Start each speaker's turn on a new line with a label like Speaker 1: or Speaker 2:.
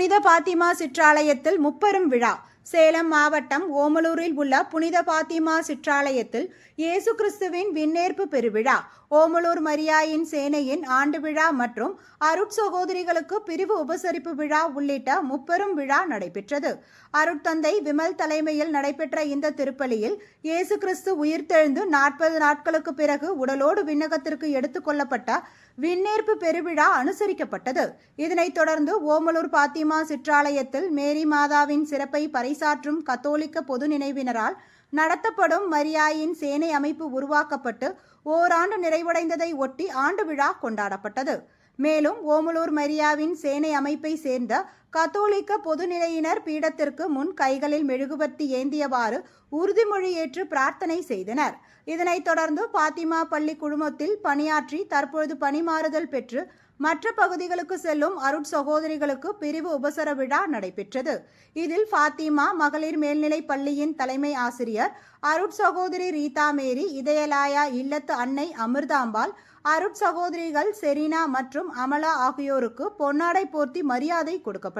Speaker 1: புனித பாத்திமா சிற்றாலயத்தில் முப்பெரும் விழா. சேலம் மாவட்டம் ஓமலூரில் உள்ள புனித பாத்திமா சிற்றாலயத்தில் இயேசு கிறிஸ்துவின் விண்ணேற்பு பெருவிழா ஓமலூர் மரியாயின் சேனையின் ஆண்டு விழா மற்றும் அருட்சகோதரிகளுக்கு பிரிவு உபசரிப்பு விழா உள்ளிட்ட முப்பெரும் விழா நடைபெற்றது. அருட்தந்தை விமல் தலைமையில் நடைபெற்ற இந்த திருப்பலியில் இயேசு கிறிஸ்து உயிர்த்தெழுந்து நாற்பது நாட்களுக்கு பிறகு உடலோடு விண்ணகத்திற்கு எடுத்துக்கொள்ளப்பட்ட விண்ணேற்பு பெருவிழா அனுசரிக்கப்பட்டது. இதனைத் தொடர்ந்து ஓமலூர் பாத்திமா சிற்றாலயத்தில் மேரி மாதாவின் சிறப்பை பறை பறைசாற்றும் கத்தோலிக்க பொது நினைவினரால் நடத்தப்படும் மரியாயின் சேனை அமைப்பு உருவாக்கப்பட்டு ஓராண்டு நிறைவடைந்ததை ஒட்டி ஆண்டு விழா கொண்டாடப்பட்டது. மேலும் ஓமலூர் மரியாவின் சேனை அமைப்பை சேர்ந்த கத்தோலிக்க பொதுநிலையினர் பீடத்திற்கு முன் கைகளில் மெழுகுவர்த்தி ஏந்தியவாறு உறுதிமொழி ஏற்று பிரார்த்தனை செய்தனர். இதனைத் தொடர்ந்து பாத்திமா பள்ளி குழுமத்தில் பணியாற்றி தற்பொழுது பணிமாறுதல் பெற்று மற்ற பகுதிகளுக்கு செல்லும் அருட் சகோதரிகளுக்கு பிரிவு உபசர விழா நடைபெற்றது. இதில் ஃபாத்திமா மகளிர் மேல்நிலைப் பள்ளியின் தலைமை ஆசிரியர் அருட் சகோதரி ரீதா மேரி இதயலாயா இல்லத்து அன்னை அமிர்தாம்பாள் அருட் சகோதரிகள் செரீனா மற்றும் அமலா ஆகியோருக்கு பொன்னாடை போர்த்தி மரியாதை கொடுக்கப்பட்டது.